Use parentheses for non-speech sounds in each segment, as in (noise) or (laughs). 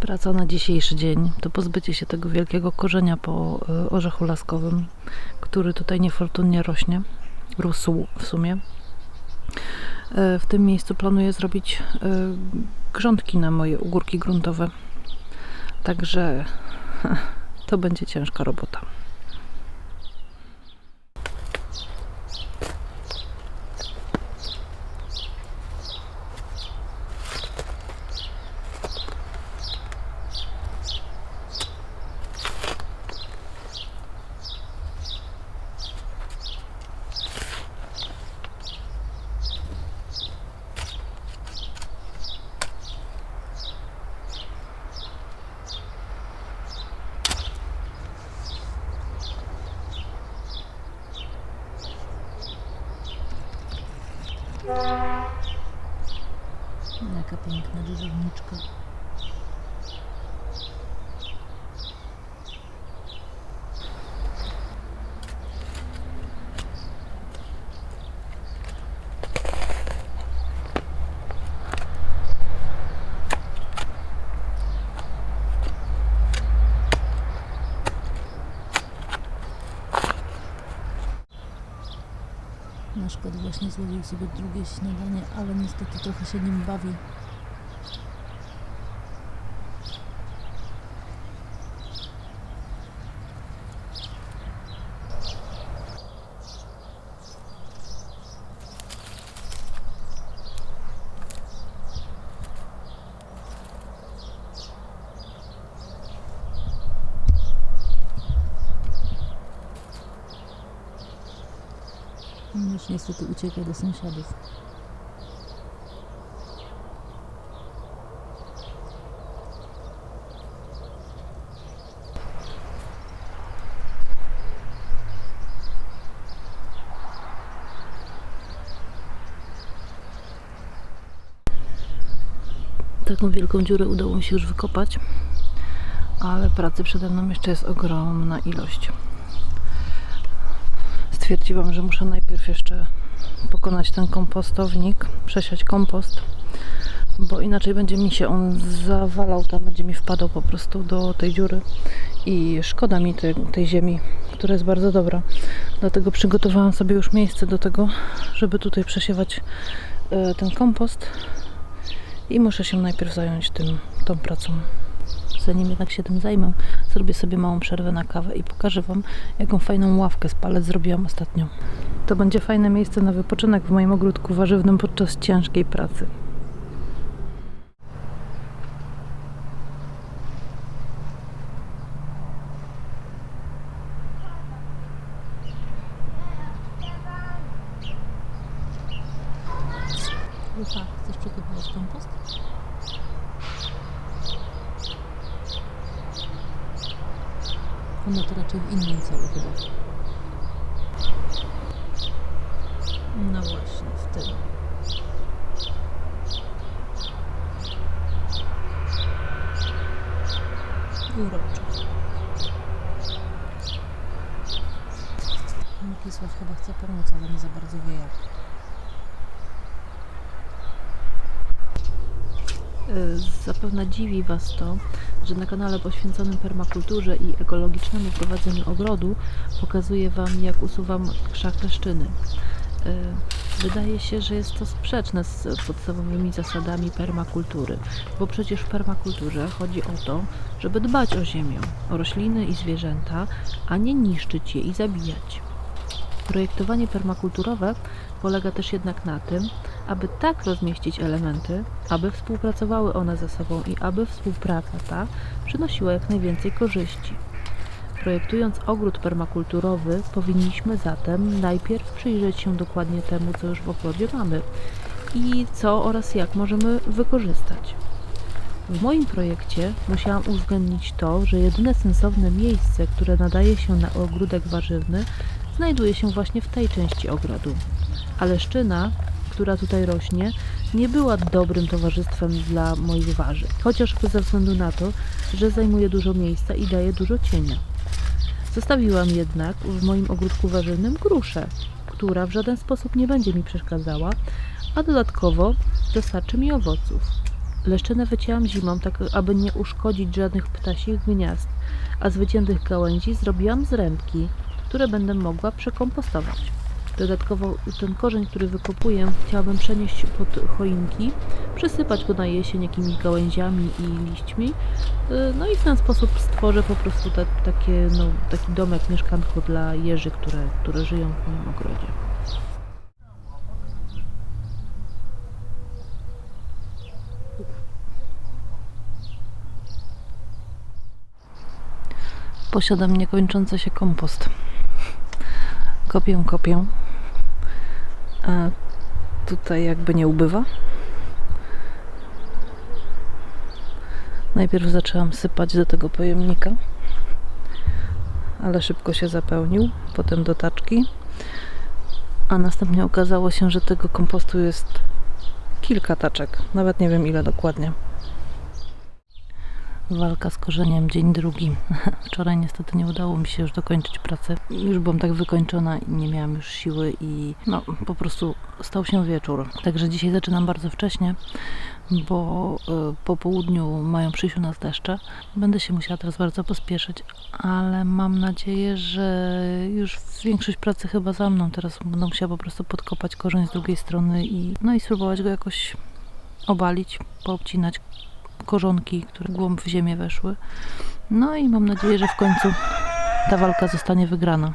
Praca na dzisiejszy dzień to pozbycie się tego wielkiego korzenia po y, orzechu laskowym, który tutaj niefortunnie rośnie. Rósł w sumie. Y, W tym miejscu planuję zrobić y, grządki na moje ugórki gruntowe. Także (laughs) to będzie ciężka robota. Kot właśnie złowił sobie drugie śniadanie, ale niestety trochę się nim bawi. Niestety ucieka do sąsiadów. Taką wielką dziurę udało mi się już wykopać, ale pracy przede mną jeszcze jest ogromna ilość stwierdziłam, że muszę najpierw jeszcze pokonać ten kompostownik, przesiać kompost, bo inaczej będzie mi się on zawalał, tam będzie mi wpadał po prostu do tej dziury i szkoda mi tej, tej ziemi, która jest bardzo dobra. Dlatego przygotowałam sobie już miejsce do tego, żeby tutaj przesiewać e, ten kompost i muszę się najpierw zająć tym, tą pracą. Zanim jednak się tym zajmę, zrobię sobie małą przerwę na kawę i pokażę Wam, jaką fajną ławkę z palet zrobiłam ostatnio. To będzie fajne miejsce na wypoczynek w moim ogródku warzywnym podczas ciężkiej pracy. Ono to raczej w innym celu chyba. No właśnie, w tym. Uroczo. Kisław chyba chce pomóc, ale nie za bardzo wie jak. Y, Zapewne dziwi Was to, że na kanale poświęconym permakulturze i ekologicznemu prowadzeniu ogrodu pokazuję Wam, jak usuwam krzak leszczyny. Y, Wydaje się, że jest to sprzeczne z podstawowymi zasadami permakultury, bo przecież w permakulturze chodzi o to, żeby dbać o ziemię, o rośliny i zwierzęta, a nie niszczyć je i zabijać. Projektowanie permakulturowe polega też jednak na tym, aby tak rozmieścić elementy, aby współpracowały one ze sobą i aby współpraca ta przynosiła jak najwięcej korzyści. Projektując ogród permakulturowy, powinniśmy zatem najpierw przyjrzeć się dokładnie temu, co już w ogrodzie mamy i co oraz jak możemy wykorzystać. W moim projekcie musiałam uwzględnić to, że jedyne sensowne miejsce, które nadaje się na ogródek warzywny, znajduje się właśnie w tej części ogrodu. A leszczyna, która tutaj rośnie, nie była dobrym towarzystwem dla moich warzyw, chociażby ze względu na to, że zajmuje dużo miejsca i daje dużo cienia. Zostawiłam jednak w moim ogródku warzywnym gruszę, która w żaden sposób nie będzie mi przeszkadzała, a dodatkowo dostarczy mi owoców. Leszczynę wycięłam zimą, tak aby nie uszkodzić żadnych ptasich gniazd, a z wyciętych gałęzi zrobiłam zrębki, które będę mogła przekompostować. Dodatkowo ten korzeń, który wykopuję, chciałabym przenieść pod choinki, przysypać go na jesień jakimiś gałęziami i liśćmi. Yy, No i w ten sposób stworzę po prostu ta, takie, no, taki domek, mieszkanko dla jeży, które, które żyją w moim ogrodzie. Posiadam niekończący się kompost. Kopię, kopię. A tutaj jakby nie ubywa. Najpierw zaczęłam sypać do tego pojemnika, ale szybko się zapełnił. Potem do taczki. A następnie okazało się, że tego kompostu jest kilka taczek. Nawet nie wiem ile dokładnie. Walka z korzeniem, dzień drugi. (laughs) Wczoraj niestety nie udało mi się już dokończyć pracy. Już byłam tak wykończona i nie miałam już siły i no po prostu stał się wieczór. Także dzisiaj zaczynam bardzo wcześnie, bo y, po południu mają przyjść u nas deszcze. Będę się musiała teraz bardzo pospieszyć, ale mam nadzieję, że już większość pracy chyba za mną. Teraz będę musiała po prostu podkopać korzeń z drugiej strony i no i spróbować go jakoś obalić, poobcinać korzonki, które głąb w ziemię weszły. No i mam nadzieję, że w końcu ta walka zostanie wygrana.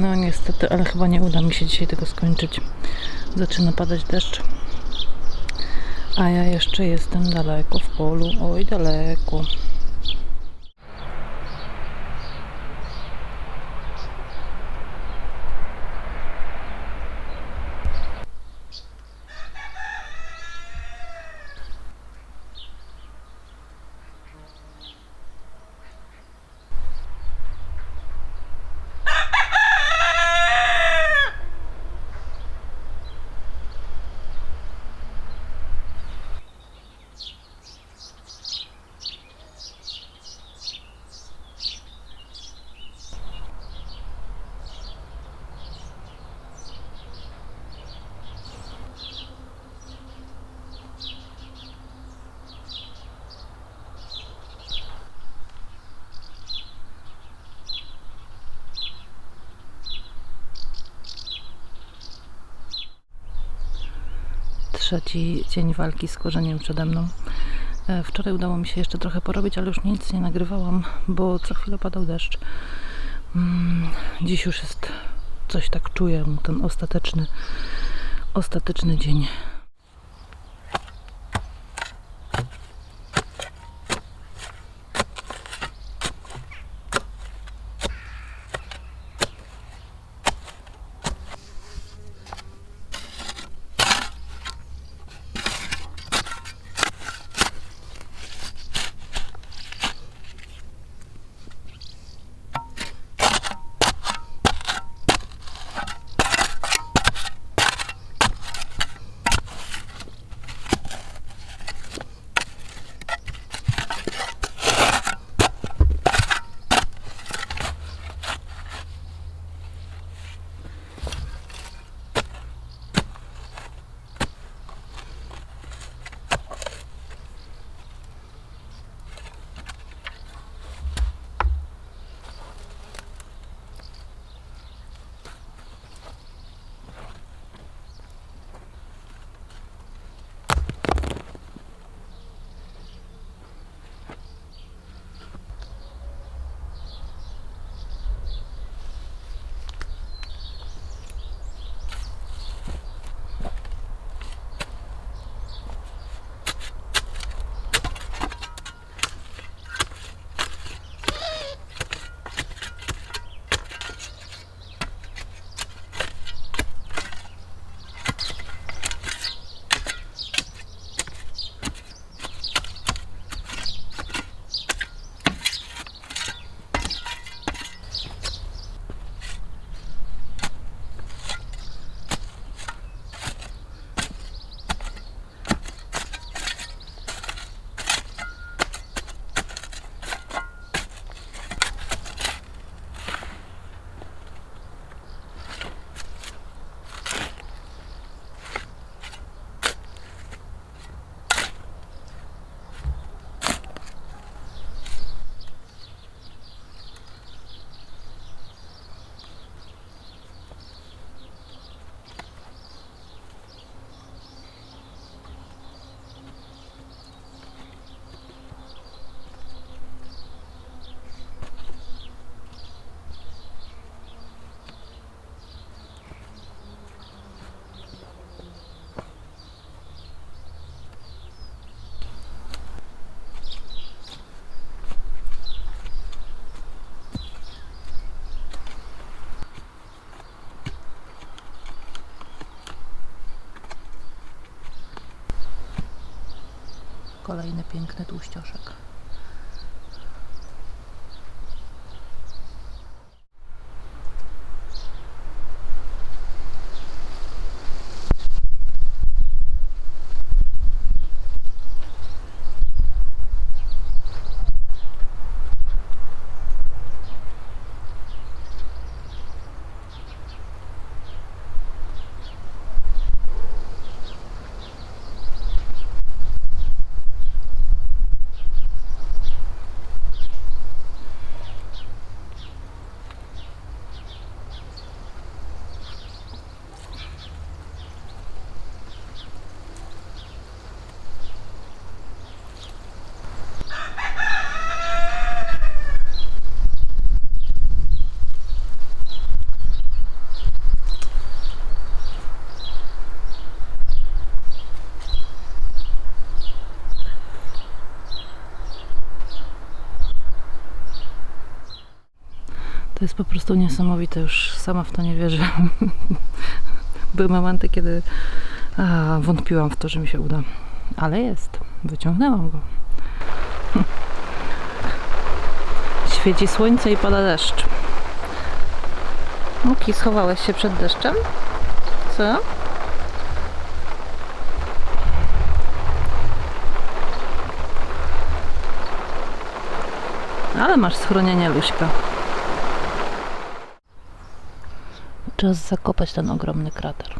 No niestety, ale chyba nie uda mi się dzisiaj tego skończyć. Zaczyna padać deszcz. A ja jeszcze jestem daleko w polu. Oj, daleko. Trzeci dzień walki z korzeniem przede mną. E, Wczoraj udało mi się jeszcze trochę porobić, ale już nic nie nagrywałam, bo co chwilę padał deszcz. Mm, Dziś już jest, coś tak czuję, ten ostateczny, ostateczny dzień. Kolejny piękny tłuścioszek. To jest po prostu niesamowite, już sama w to nie wierzę. (laughs) Były momenty, kiedy a, wątpiłam w to, że mi się uda. Ale jest. Wyciągnęłam go. (laughs) Świeci słońce i pada deszcz. Muki, schowałeś się przed deszczem? Co? Ale masz schronienie, Luśka. Czas zakopać ten ogromny krater.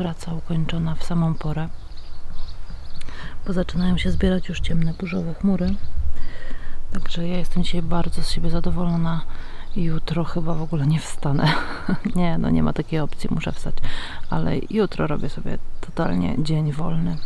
Praca ukończona w samą porę. Bo zaczynają się zbierać już ciemne burzowe chmury. Także ja jestem dzisiaj bardzo z siebie zadowolona. Jutro chyba w ogóle nie wstanę. (laughs) nie, no nie ma takiej opcji, muszę wstać. Ale jutro robię sobie totalnie dzień wolny.